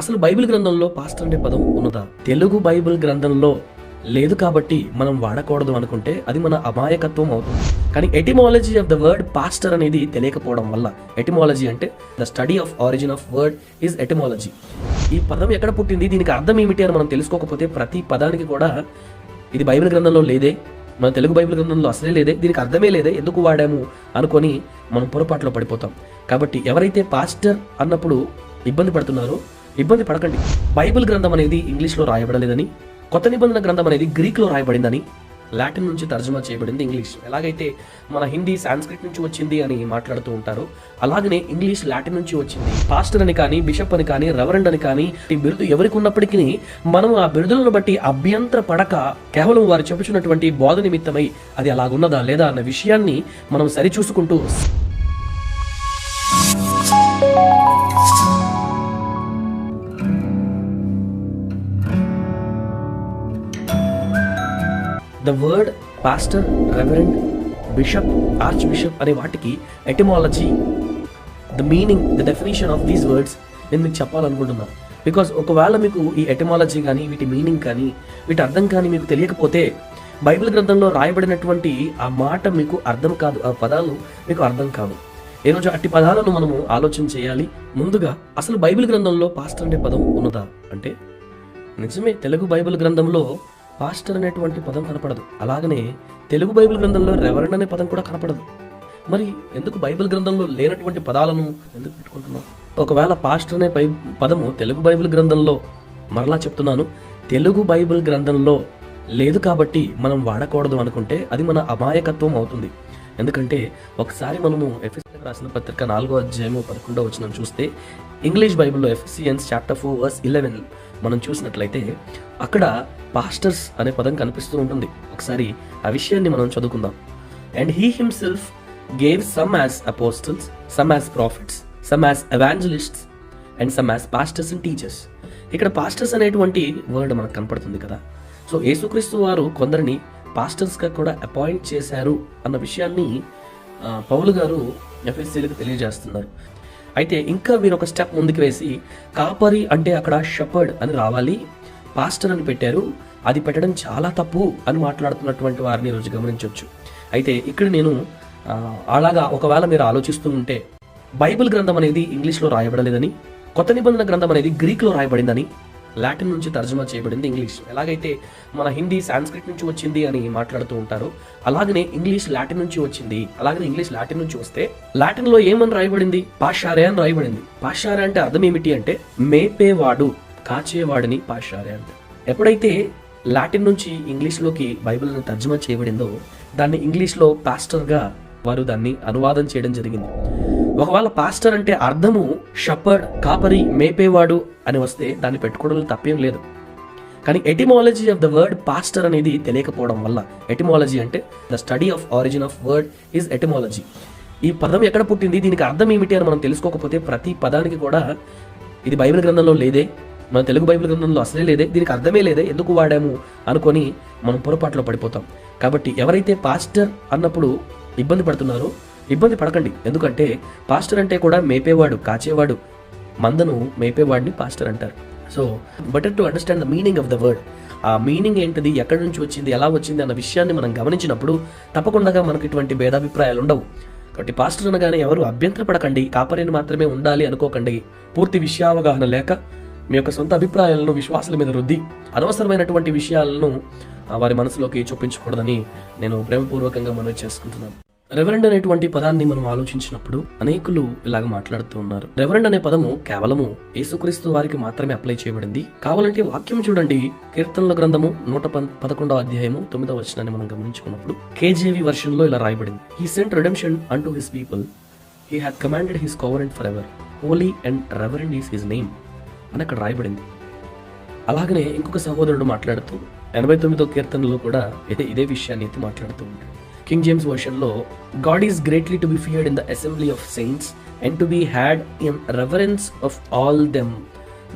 అసలు బైబిల్ గ్రంథంలో పాస్టర్ అనే పదం ఉన్నదా? తెలుగు బైబిల్ గ్రంథంలో లేదు కాబట్టి మనం వాడకూడదు అనుకుంటే అది మన అమాయకత్వం అవుతుంది. కానీ etymology of the word pastor అనేది తెలియకపోవడం వల్ల ఎటిమాలజీ అంటే the study of origin of word is etymology. ఈ పదం ఎక్కడ పుట్టింది? దీనికి అర్థం ఏమిటి అని మనం తెలుసుకోకపోతే ప్రతి పదానికి కూడా ఇది బైబిల్ గ్రంథంలో లేదే మన తెలుగు బైబిల్ గ్రంథంలో అసలే లేదే దీనికి అర్థమే లేదే ఎందుకు వాడాము అనుకొని మనం పొరపాట్లో పడిపోతాం. కాబట్టి ఎవరైతే పాస్టర్ అన్నప్పుడు ఇబ్బంది పడుతున్నారో ఇబ్బంది పడకండి. బైబిల్ గ్రంథం అనేది ఇంగ్లీష్లో రాయబడలేదని కొత్త నిబంధన గ్రంథం అనేది గ్రీక్లో రాయబడిందని లాటిన్ నుంచి తర్జుమా చేయబడింది ఇంగ్లీష్. ఎలాగైతే మన హిందీ సాంస్క్రిట్ నుంచి వచ్చింది అని మాట్లాడుతూ ఉంటారో అలాగనే ఇంగ్లీష్ లాటిన్ నుంచి వచ్చింది. పాస్టర్ అని కానీ బిషప్ అని కానీ రెవరెండ్ అని కానీ ఈ బిరుదు ఎవరికి ఉన్నప్పటికీ మనం ఆ బిరుదులను బట్టి అభ్యంతర పడక కేవలం వారు చెప్పుచున్నటువంటి బోధ నిమిత్తమై అది అలాగున్నదా లేదా అన్న విషయాన్ని మనం సరిచూసుకుంటూ the word pastor reverend bishop archbishop అనే వాటికి etymology the meaning the definition of these words నేను మీకు చెప్పాలనుకుంటున్నాను. బికాస్ ఒకవేళ మీకు ఈ ఎటిమాలజీ కానీ వీటి మీనింగ్ కానీ వీటి అర్థం కానీ మీకు తెలియకపోతే బైబిల్ గ్రంథంలో రాయబడినటువంటి ఆ మాట మీకు అర్థం కాదు ఆ పదాలు మీకు అర్థం కాదు ఈరోజు అట్టి పదాలను మనము ఆలోచన చేయాలి ముందుగా అసలు బైబిల్ గ్రంథంలో పాస్టర్ అనే పదం ఉన్నదా? అంటే నిజమే తెలుగు బైబిల్ గ్రంథంలో పాస్టర్ అనేటువంటి పదం కనపడదు. అలాగనే తెలుగు బైబిల్ గ్రంథంలో రెవరెండ్ అనే పదం కూడా కనపడదు. మరి ఎందుకు బైబిల్ గ్రంథంలో లేనటువంటి పదాలను ఎందుకు పెట్టుకుంటున్నాం? ఒకవేళ పాస్టర్ అనే పై పదము తెలుగు బైబిల్ గ్రంథంలో మరలా చెప్తున్నాను. తెలుగు బైబిల్ గ్రంథంలో లేదు కాబట్టి మనం వాడకూడదు అనుకుంటే అది మన అమాయకత్వం అవుతుంది. ఎందుకంటే ఒకసారి మనము ఎఫ్ఎస్సీలకు రాసిన పత్రిక నాలుగో అధ్యాయము పదకొండో వచ్చిన చూస్తే ఇంగ్లీష్ బైబిల్లో Ephesians chapter four verse eleven మనం చూసినట్లయితే అక్కడ పాస్టర్స్ అనే పదం కనిపిస్తూ ఉంటుంది. ఒకసారి ఆ విషయాన్ని మనం చదువుకుందాం. And he himself gave some as apostles some as prophets some as evangelists and some as pastors and teachers ఇక్కడ పాస్టర్స్ అనేటువంటి వర్డ్ మనకు కనపడుతుంది కదా. సో యేసుక్రీస్తు వారు కొందరిని పాస్టర్స్గా కూడా అపాయింట్ చేశారు అన్న విషయాన్ని పౌలు గారు ఎఫ్ఎస్సీలకు తెలియజేస్తున్నారు. అయితే ఇంకా వీరు ఒక స్టెప్ ముందుకు వేసి కాపరి అంటే అక్కడ షపర్డ్ అని రావాలి. పాస్టర్ అని పెట్టారు. అది పెట్టడం చాలా తప్పు అని మాట్లాడుతున్నటువంటి వారిని ఈరోజు గమనించవచ్చు అయితే ఇక్కడ నేను అలాగా ఒకవేళ మీరు ఆలోచిస్తూ ఉంటే బైబిల్ గ్రంథం అనేది ఇంగ్లీష్లో రాయబడలేదని కొత్త నిబంధన గ్రంథం అనేది గ్రీక్లో రాయబడిందని లాటిన్ నుంచి తర్జుమా చేయబడింది ఇంగ్లీష్. ఎలాగైతే మన హిందీ సాంస్క్రిట్ నుంచి వచ్చింది అని మాట్లాడుతూ ఉంటారు అలాగనే ఇంగ్లీష్ లాటిన్ నుంచి వచ్చింది. అలాగనే ఇంగ్లీష్ లాటిన్ నుంచి వస్తే లాటిన్లో ఏమని రాయబడింది? పాషారే అని రాయబడింది. పాషారే అంటే అర్థం ఏమిటి అంటే మేపేవాడు కాచేవాడిని పాషారే అంటే. ఎప్పుడైతే లాటిన్ నుంచి ఇంగ్లీష్లోకి బైబిల్ని తర్జుమా చేయబడిందో దాన్ని ఇంగ్లీష్లో పాస్టర్గా వారు దాన్ని అనువాదం చేయడం జరిగింది. ఒకవేళ పాస్టర్ అంటే అర్థము షపర్డ్ కాపరి మేపేవాడు అని వస్తే దాన్ని పెట్టుకోవడంలో తప్పేం లేదు. కానీ etymology of the word pastor అనేది తెలియకపోవడం వల్ల ఎటిమాలజీ అంటే the study of origin of word is etymology ఈ పదం ఎక్కడ పుట్టింది దీనికి అర్థం ఏమిటి అని మనం తెలుసుకోకపోతే ప్రతి పదానికి కూడా ఇది బైబిల్ గ్రంథంలో లేదే మన తెలుగు బైబిల్ గ్రంథంలో అసలే లేదే దీనికి అర్థమే లేదే ఎందుకు వాడాము అనుకొని మనం పొరపాట్లో పడిపోతాం. కాబట్టి ఎవరైతే పాస్టర్ అన్నప్పుడు ఇబ్బంది పడుతున్నారో ఇబ్బంది పడకండి. ఎందుకంటే పాస్టర్ అంటే కూడా మేపేవాడు కాచేవాడు. మందను మేపేవాడిని పాస్టర్ అంటారు. So better to understand the meaning of the word ఆ మీనింగ్ ఏంటిది ఎక్కడి నుంచి వచ్చింది ఎలా వచ్చింది అన్న విషయాన్ని మనం గమనించినప్పుడు తప్పకుండా మనకు ఇటువంటి భేదాభిప్రాయాలు ఉండవు. కాబట్టి పాస్టర్ అనగానే ఎవరు అభ్యంతర పడకండి కాపరిని మాత్రమే ఉండాలి అనుకోకండి. పూర్తి విషయావగాహన లేక మీ యొక్క సొంత అభిప్రాయాలను విశ్వాసాల మీద రుద్ది అనవసరమైనటువంటి విషయాలను వారి మనసులోకి చూపించకూడదని నేను ప్రేమపూర్వకంగా మనవి చేసుకుంటున్నాను. రెవరెండ్ అనేటువంటి పదాన్ని మనం ఆలోచించినప్పుడు అనేకులు ఇలాగ మాట్లాడుతూ ఉన్నారు. రెవరెండ్ అనే పదము కేవలము యేసుక్రీస్తు వారికి మాత్రమే అప్లై చేయబడింది. కావాలంటే వాక్యం చూడండి. కీర్తనల గ్రంథము నూట పదకొండవ అధ్యాయము తొమ్మిదవ వచనాన్ని మనం గమనించుకున్నప్పుడు కేజీవి వర్షన్లో ఇలా రాయబడింది. He sent redemption unto his people he had commanded his covenant for ever holy and reverend is his name అని అక్కడ రాయబడింది. అలాగనే ఇంకొక సహోదరుడు మాట్లాడుతూ ఎనభై తొమ్మిదో కీర్తనలో కూడా ఇదే ఇదే విషయాన్ని అయితే మాట్లాడుతూ ఉంటాడు. King James వర్షన్లో God is greatly to be feared in the assembly of saints and to be had in reverence of all them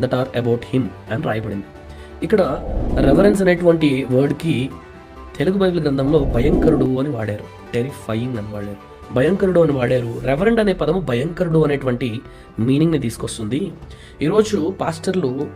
that are about him అని రాయబడింది. ఇక్కడ రెవరెన్స్ అనేటువంటి వర్డ్కి తెలుగు బైబిల్ గ్రంథంలో భయంకరుడు అని వాడారు. టెరిఫయింగ్ అని వాడారు. భయంకరుడు అని వాడారు. రెవరెండ్ అనే పదము భయంకరుడు అనేటువంటి మీనింగ్ని తీసుకొస్తుంది. ఈరోజు పాస్టర్లు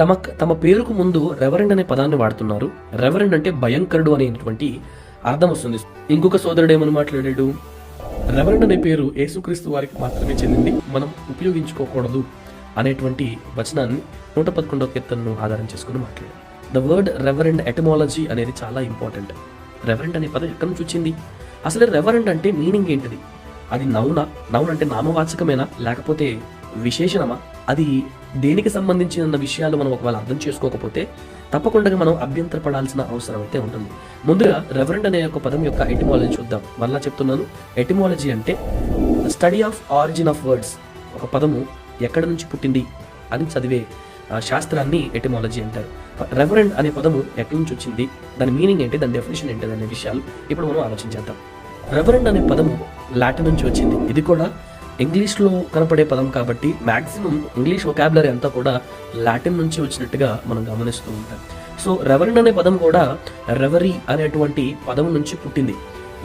తమ తమ పేరుకు ముందు రెవరెండ్ అనే పదాన్ని వాడుతున్నారు. రెవరెండ్ అంటే భయంకరుడు అనేటువంటి అర్థం వస్తుంది ఇంకొక సోదరుడు ఏమని మాట్లాడాడు? రెవరెండ్ అనే పేరు యేసుక్రీస్తు వారికి మాత్రమే చెందింది. మనం ఉపయోగించుకోకూడదు అనేటువంటి వచనాన్ని నూట పదకొండవ కీర్తనను ఆధారం చేసుకుని మాట్లాడారు ద వర్డ్ రెవరెండ్ ఎటమాలజీ అనేది చాలా ఇంపార్టెంట్ రెవరెండ్ అనే పదం ఎక్కడి నుంచి వచ్చింది? అసలు రెవరెండ్ అంటే మీనింగ్ ఏంటిది? అది నౌన? నౌన్ అంటే నామవాచకమేనా? లేకపోతే విశేషణమా? అది దేనికి సంబంధించిన విషయాలు మనం ఒకవేళ అర్థం చేసుకోకపోతే తప్పకుండా మనం అభ్యంతరపడాల్సిన అవసరం అయితే ఉంటుంది. ముందుగా రెవరెండ్ అనే ఒక పదం యొక్క ఎటిమాలజీ చూద్దాం. మళ్ళా చెప్తున్నాను. ఎటిమాలజీ అంటే study of origin of words ఒక పదము ఎక్కడి నుంచి పుట్టింది అని చదివే శాస్త్రాన్ని ఎటిమాలజీ అంటారు. రెవరెండ్ అనే పదము ఎక్కడి నుంచి వచ్చింది? దాని మీనింగ్ ఏంటి? దాని డెఫినేషన్ ఏంటి? అనే విషయాలు ఇప్పుడు మనం ఆలోచించేద్దాం రెవరెండ్ అనే పదము లాటిన్ నుంచి వచ్చింది. ఇది కూడా ఇంగ్లీష్లో కనపడే పదం కాబట్టి మాక్సిమం ఇంగ్లీష్ ఒకాబులరీ అంతా కూడా లాటిన్ నుంచి వచ్చినట్టుగా మనం గమనిస్తూ ఉంటాం. సో రెవరెండ్ అనే పదం కూడా రెవరీ అనేటువంటి పదం నుంచి పుట్టింది.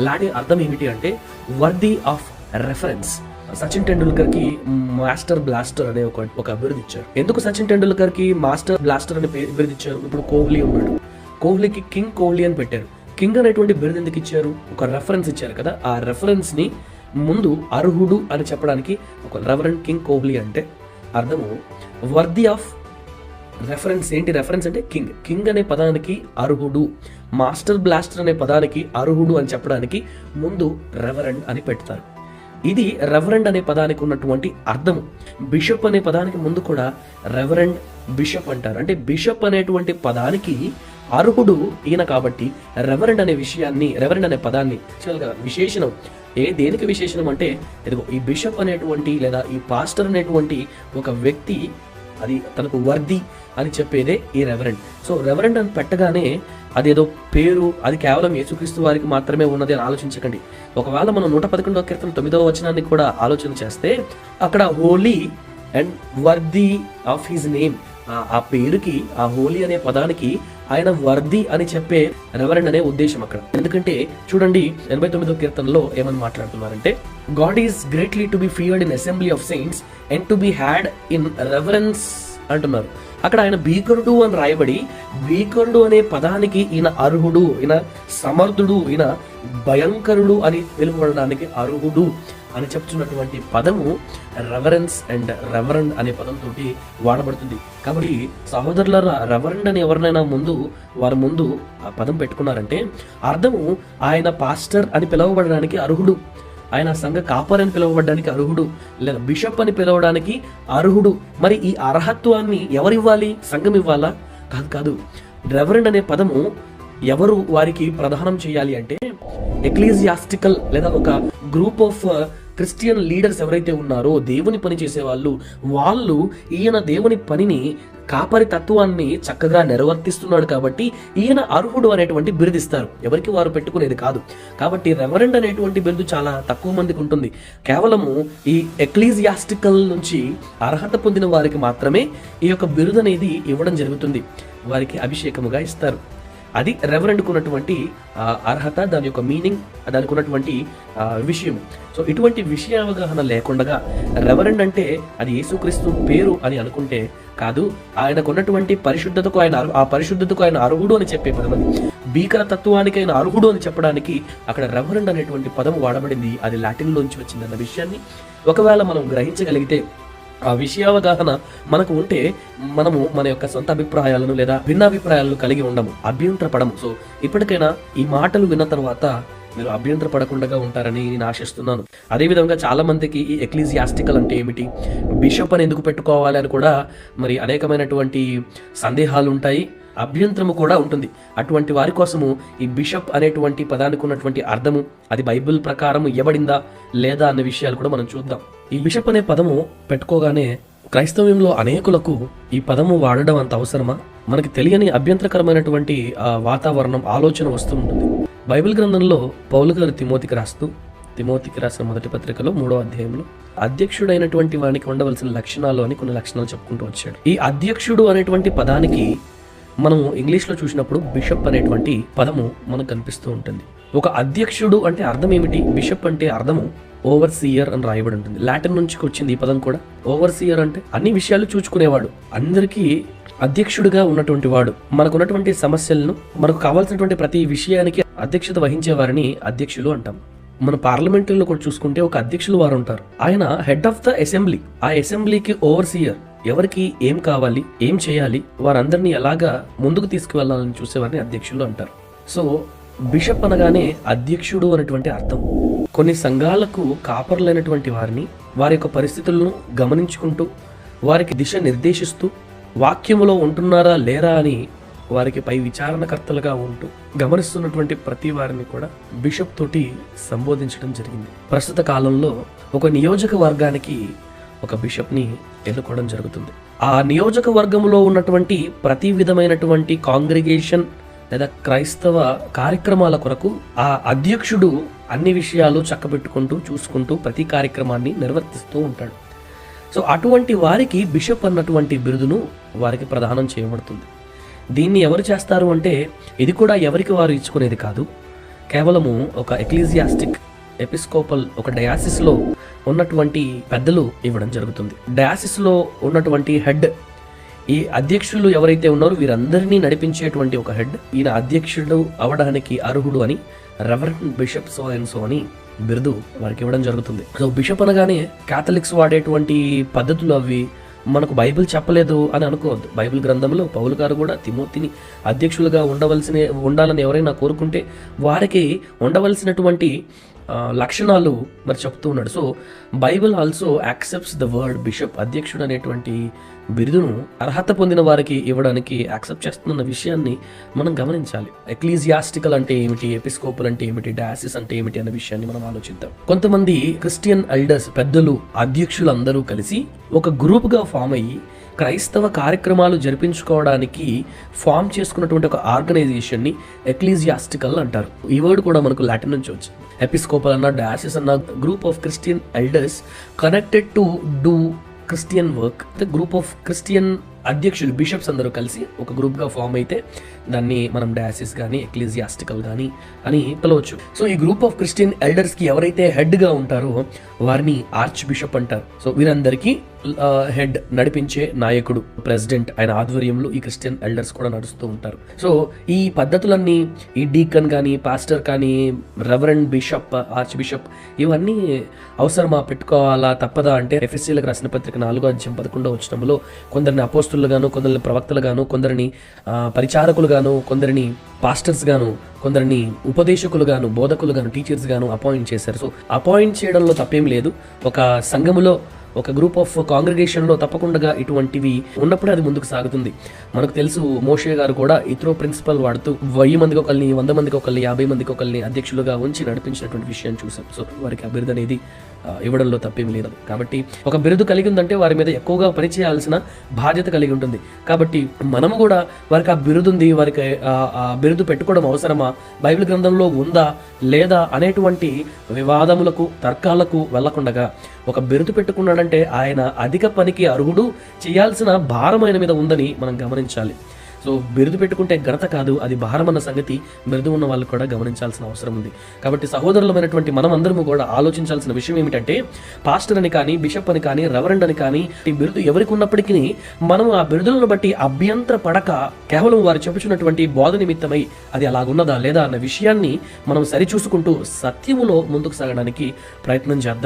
లాటిన్ అర్థం ఏమిటి అంటే వర్ది ఆఫ్ రెఫరెన్స్ సచిన్ టెండూల్కర్కి మాస్టర్ బ్లాస్టర్ అనే ఒక ఒక అభివృద్ధి ఇచ్చారు. ఎందుకు సచిన్ టెండూల్కర్కి మాస్టర్ బ్లాస్టర్ అనే పేరు బిరుదు ఇచ్చారు? ఇప్పుడు కోహ్లీ ఉన్నాడు. కోహ్లీకి కింగ్ కోహ్లీ అని పెట్టారు. కింగ్ అనేటువంటి బిరుదు ఎందుకు ఇచ్చారు? ఒక రెఫరెన్స్ ఇచ్చారు కదా. ఆ రెఫరెన్స్ని ముందు అర్హుడు అని చెప్పడానికి ఒక రెవరెంట్ కింగ్ కోహ్లీ అంటే అర్థము. వర్ది ఆఫ్ రెఫరెన్స్ ఏంటి? రెఫరెన్స్ అంటే కింగ్ కింగ్ అనే పదానికి అర్హుడు. మాస్టర్ బ్లాస్టర్ అనే పదానికి అర్హుడు అని చెప్పడానికి ముందు రెవరెండ్ అని పెడతారు. ఇది రెవరెండ్ అనే పదానికి ఉన్నటువంటి అర్థము. బిషప్ అనే పదానికి ముందు కూడా రెవరెండ్ బిషప్ అంటారు. అంటే బిషప్ అనేటువంటి పదానికి అర్హుడు ఈయన కాబట్టి రెవరెండ్ అనే విషయాన్ని రెవరెండ్ అనే పదాన్ని యాక్చువల్గా విశేషణం ఏ దేనికి విశేషణం అంటే ఇదిగో ఈ బిషప్ అనేటువంటి లేదా ఈ పాస్టర్ అనేటువంటి ఒక వ్యక్తి అది తనకు వర్ది అని చెప్పేదే ఈ రెవరెండ్. సో రెవరెండ్ అని పెట్టగానే అదేదో పేరు అది కేవలం యేసుక్రీస్తు వారికి మాత్రమే ఉన్నది అని ఆలోచించకండి. ఒకవేళ మనం నూట పదకొండవ కీర్తన తొమ్మిదవ వచనాన్ని కూడా ఆలోచన చేస్తే అక్కడ holy and worthy of his name. ఆ పేరుకి ఆ హోలీ అనే పదానికి ఆయన వర్ది అని చెప్పే రెవరెండ్ అనే ఉద్దేశం అక్కడ. ఎందుకంటే చూడండి ఎనభై తొమ్మిదో కీర్తనలో ఏమని మాట్లాడుతున్నారంటే God is greatly to be feared in assembly of saints and to be had in reverence అంటున్నారు. అక్కడ ఆయన భీకరుడు అని రాయబడి భీకరుడు అనే పదానికి ఈయన అర్హుడు ఈయన సమర్థుడు ఈయన భయంకరుడు అని పిలువడానికి అర్హుడు. అని చెప్తున్నటువంటి పదము రెవరెన్స్ అండ్ రెవరెండ్ అనే పదంతో వాడబడుతుంది. కాబట్టి సహోదరుల రెవరెండ్ అని ఎవరినైనా ముందు వారి ముందు ఆ పదం పెట్టుకున్నారంటే అర్థము ఆయన పాస్టర్ అని పిలువబడడానికి అర్హుడు. ఆయన సంఘ కాపర్ అని పిలువబడడానికి అర్హుడు. లేదా బిషప్ అని పిలవడానికి అర్హుడు. మరి ఈ అర్హత్వాన్ని ఎవరివ్వాలి? సంఘం ఇవ్వాలా? కాదు కాదు. రెవరెండ్ అనే పదము ఎవరు వారికి ప్రదానం చేయాలి అంటే ఎక్లీజియాస్టికల్ లేదా ఒక గ్రూప్ ఆఫ్ క్రిస్టియన్ లీడర్స్ ఎవరైతే ఉన్నారో దేవుని పని చేసే వాళ్ళు వాళ్ళు ఈయన దేవుని పనిని కాపరి తత్వాన్ని చక్కగా నిర్వర్తిస్తున్నాడు కాబట్టి ఈయన అర్హుడు అనేటువంటి బిరుదిస్తారు ఎవరికి వారు పెట్టుకునేది కాదు. కాబట్టి రెవరెండ్ అనేటువంటి బిరుదు చాలా తక్కువ మందికి ఉంటుంది. కేవలము ఈ ఎక్లీజియాస్టికల్ నుంచి అర్హత పొందిన వారికి మాత్రమే ఈ యొక్క బిరుదు అనేది ఇవ్వడం జరుగుతుంది. వారికి అభిషేకముగా ఇస్తారు. అది రెవరెండ్కు ఉన్నటువంటి అర్హత దాని యొక్క మీనింగ్ దానికి ఉన్నటువంటి విషయం. సో ఇటువంటి విషయ అవగాహన లేకుండా రెవరెండ్ అంటే అది యేసుక్రీస్తు పేరు అని అనుకుంటే కాదు ఆయనకు ఉన్నటువంటి పరిశుద్ధతకు ఆయన ఆ పరిశుద్ధతకు ఆయన అర్హుడు అని చెప్పే పదం భీకర తత్వానికి ఆయన అర్హుడు అని చెప్పడానికి అక్కడ రెవరెండ్ అనేటువంటి పదం వాడబడింది. అది లాటిన్లోంచి వచ్చిందన్న విషయాన్ని ఒకవేళ మనం గ్రహించగలిగితే ఆ విషయావగాహన మనకు ఉంటే మనము మన యొక్క సొంత అభిప్రాయాలను లేదా భిన్నాభిప్రాయాలను కలిగి ఉండము అభ్యంతరపడము. సో ఇప్పటికైనా ఈ మాటలు విన్న తర్వాత మీరు అభ్యంతర పడకుండా ఉంటారని నేను ఆశిస్తున్నాను. అదేవిధంగా చాలా మందికి ఈ ఎక్లీజియాస్టికల్ అంటే ఏమిటి? బిషప్ అని ఎందుకు పెట్టుకోవాలి అని కూడా మరి అనేకమైనటువంటి సందేహాలు ఉంటాయి అభ్యంతరము కూడా ఉంటుంది. అటువంటి వారి కోసము ఈ బిషప్ అనేటువంటి పదానికి ఉన్నటువంటి అర్థము అది బైబిల్ ప్రకారం ఇవ్వబడిందా లేదా అన్న విషయాలు కూడా మనం చూద్దాం. ఈ బిషప్ అనే పదము పెట్టుకోగానే క్రైస్తవ్యంలో అనేకులకు ఈ పదము వాడడం అంత అవసరమా? మనకి తెలియని అభ్యంతరకరమైనటువంటి ఆ, వాతావరణం ఆలోచన వస్తూ ఉంటుంది. బైబిల్ గ్రంథంలో పౌలు గారు తిమోతికి రాస్తూ తిమోతికి రాసిన మొదటి పత్రికలో మూడో అధ్యాయంలో అధ్యక్షుడైనటువంటి వానికి ఉండవలసిన లక్షణాలు అని కొన్ని లక్షణాలు చెప్పుకుంటూ వచ్చాడు. ఈ అధ్యక్షుడు అనేటువంటి పదానికి మనం ఇంగ్లీష్లో చూసినప్పుడు బిషప్ అనేటువంటి పదము మనకు కనిపిస్తూ ఉంటుంది. ఒక అధ్యక్షుడు అంటే అర్థం ఏమిటి? బిషప్ అంటే అర్థము. ఓవర్సీయర్ అని రాయబడి ఉంటుంది. లాటిన్ నుంచి వచ్చింది ఈ పదం కూడా. ఓవర్సీయర్ అంటే అన్ని విషయాలు చూచుకునేవాడు. అందరికీ అధ్యక్షుడిగా ఉన్నటువంటి వాడు. మనకున్నటువంటి సమస్యలను మనకు కావాల్సినటువంటి ప్రతి విషయానికి అధ్యక్షత వహించే వారిని అధ్యక్షులు అంటాం. మన పార్లమెంటులో కూడా చూసుకుంటే ఒక అధ్యక్షులు వారు ఉంటారు. ఆయన హెడ్ ఆఫ్ ద అసెంబ్లీ. ఆ అసెంబ్లీకి ఓవర్సీయర్. ఎవరికి ఏం కావాలి ఏం చేయాలి వారందరినీ ఎలాగా ముందుకు తీసుకువెళ్ళాలని చూసేవారిని అధ్యక్షులు అంటారు. సో బిషప్ అనగానే అధ్యక్షుడు అనేటువంటి అర్థం. కొన్ని సంఘాలకు కాపర్లైనటువంటి వారిని వారి యొక్క పరిస్థితులను గమనించుకుంటూ వారికి దిశ నిర్దేశిస్తూ వాక్యములో ఉంటున్నారా లేరా అని వారికి పై విచారణకర్తలుగా ఉంటూ గమనిస్తున్నటువంటి ప్రతి వారిని కూడా బిషప్ తోటి సంబోధించడం జరిగింది. ప్రస్తుత కాలంలో ఒక నియోజకవర్గానికి ఒక బిషప్ని ఎన్నుకోవడం జరుగుతుంది. ఆ నియోజకవర్గంలో ఉన్నటువంటి ప్రతి విధమైనటువంటి కాంగ్రిగేషన్ లేదా క్రైస్తవ కార్యక్రమాల కొరకు ఆ అధ్యక్షుడు అన్ని విషయాలు చక్కబెట్టుకుంటూ చూసుకుంటూ ప్రతి కార్యక్రమాన్ని నిర్వర్తిస్తూ ఉంటాడు. సో అటువంటి వారికి బిషప్ అన్నటువంటి బిరుదును వారికి ప్రదానం చేయబడుతుంది. దీన్ని ఎవరు చేస్తారు అంటే ఇది కూడా ఎవరికి వారు ఇచ్చుకునేది కాదు. కేవలము ఒక ఎక్లీజియాస్టిక్ ఎపిస్కోపల్ ఒక డయాసిస్లో ఉన్నటువంటి పెద్దలు ఇవ్వడం జరుగుతుంది. డయాసిస్లో ఉన్నటువంటి హెడ్ ఈ అధ్యక్షులు ఎవరైతే ఉన్నారో వీరందరినీ నడిపించేటువంటి ఒక హెడ్. ఈయన అధ్యక్షుడు అవడానికి అర్హుడు అని reverend bishop so and so అని బిరుదు వారికి ఇవ్వడం జరుగుతుంది. సో బిషప్ అనగానే క్యాథలిక్స్ వాడేటువంటి పద్ధతులు అవి మనకు బైబిల్ చెప్పలేదు అని అనుకోవద్దు. బైబిల్ గ్రంథంలో పౌలు గారు కూడా తిమోతిని అధ్యక్షులుగా ఉండవలసిన ఉండాలని ఎవరైనా కోరుకుంటే వారికి ఉండవలసినటువంటి లక్షణాలు మరి చెప్తూ ఉన్నాడు. So Bible also accepts the word bishop. అధ్యక్షుడు అనేటువంటి బిరుదును అర్హత పొందిన వారికి ఇవ్వడానికి యాక్సెప్ట్ చేస్తున్న విషయాన్ని మనం గమనించాలి. ఎక్లీజియాస్టికల్ అంటే ఏమిటి? ఎపిస్కోపల్ అంటే ఏమిటి? డయాసిస్ అంటే ఏమిటి? అనే విషయాన్ని మనం ఆలోచిద్దాం. కొంతమంది క్రిస్టియన్ ఎల్డర్స్ పెద్దలు అధ్యక్షులు అందరూ కలిసి ఒక గ్రూప్గా ఫామ్ అయ్యి క్రైస్తవ కార్యక్రమాలు జరిపించుకోవడానికి ఫామ్ చేసుకున్నటువంటి ఒక ఆర్గనైజేషన్ని ఎక్లీజియాస్టికల్ అంటారు. ఈ వర్డ్ కూడా మనకు లాటిన్ నుంచి వచ్చింది. ఎపిస్కోపల్ అన్న డయాసిస్ అన్న group of Christian elders connected to do Christian work group of Christian అధ్యక్షులు బిషప్స్ అందరూ కలిసి ఒక గ్రూప్గా ఫామ్ అయితే దాన్ని మనం డయాసిస్ కానీ ఎక్లీజియాస్టికల్ కానీ అని పిలవచ్చు. సో ఈ గ్రూప్ ఆఫ్ క్రిస్టియన్ ఎల్డర్స్కి ఎవరైతే హెడ్గా ఉంటారో వారిని ఆర్చ్ బిషప్ అంటారు. సో వీరందరికీ హెడ్ నడిపించే నాయకుడు ప్రెసిడెంట్ ఆయన ఆధ్వర్యంలో ఈ క్రిస్టియన్ ఎల్డర్స్ కూడా నడుస్తూ ఉంటారు. సో ఈ పద్ధతులన్నీ ఈ డీకన్ కానీ పాస్టర్ కానీ రెవరెండ్ బిషప్ ఆర్చ్ బిషప్ ఇవన్నీ అవసరమా? పెట్టుకోవాలా? తప్పదా? అంటే ఎఫ్ఎస్సీలకు రాసిన పత్రిక నాలుగో అధ్యయం పదకొండో వచ్చినంలో కొందరిని అపోస్తులుగాను కొందరిని ప్రవక్తలుగాను కొందరిని పరిచారకులు పరిచారకులుగాను కొందరిని పాస్టర్స్ గాను కొందరిని ఉపదేశకులుగాను బోధకులుగాను టీచర్స్ గాను అపాయింట్ చేశారు. సో అపాయింట్ చేయడంలో తప్పేం లేదు. ఒక సంఘములో ఒక గ్రూప్ ఆఫ్ కాంగ్రిగేషన్లో తప్పకుండా ఇటువంటివి ఉన్నప్పుడే అది ముందుకు సాగుతుంది. మనకు తెలుసు మోషే గారు కూడా ఇత్రో ప్రిన్సిపల్ వాడుతూ వెయ్యి మందికి ఒకరిని వంద మందికి ఒకరిని యాభై మందికి ఒకరిని అధ్యక్షులుగా ఉంచి నడిపించినటువంటి విషయాన్ని చూసాం సో వారికి ఆ అనేది ఇవ్వడంలో తప్పేం లేదు. కాబట్టి ఒక బిరుదు కలిగి ఉందంటే వారి మీద ఎక్కువగా పనిచేయాల్సిన బాధ్యత కలిగి ఉంటుంది. కాబట్టి మనం కూడా వారికి ఆ బిరుదు ఉంది వారికి ఆ- ఆ బిరుదు పెట్టుకోవడం అవసరమా? బైబిల్ గ్రంథంలో ఉందా లేదా అనేటువంటి వివాదములకు తర్కాలకు వెళ్ళకుండగా ఒక బిరుదు పెట్టుకున్నాడంటే ఆయన అధిక పనికి అర్హుడు చేయాల్సిన భారం ఆయన మీద ఉందని మనం గమనించాలి. సో బిరుదు పెట్టుకుంటే ఘనత కాదు అది భారం అన్న సంగతి బిరుదు ఉన్న వాళ్ళు కూడా గమనించాల్సిన అవసరం ఉంది. కాబట్టి సహోదరులమైనటువంటి మనం అందరము కూడా ఆలోచించాల్సిన విషయం ఏమిటంటే పాస్టర్ అని కానీ బిషప్ అని కానీ రెవరెండ్ అని కానీ ఈ బిరుదు ఎవరికి ఉన్నప్పటికీ మనం ఆ బిరుదులను బట్టి అభ్యంతర పడక కేవలం వారు చెప్పుచున్నటువంటి బోధ నిమిత్తమై అది అలాగున్నదా లేదా అన్న విషయాన్ని మనం సరిచూసుకుంటూ సత్యములో ముందుకు సాగడానికి ప్రయత్నం చేద్దాం.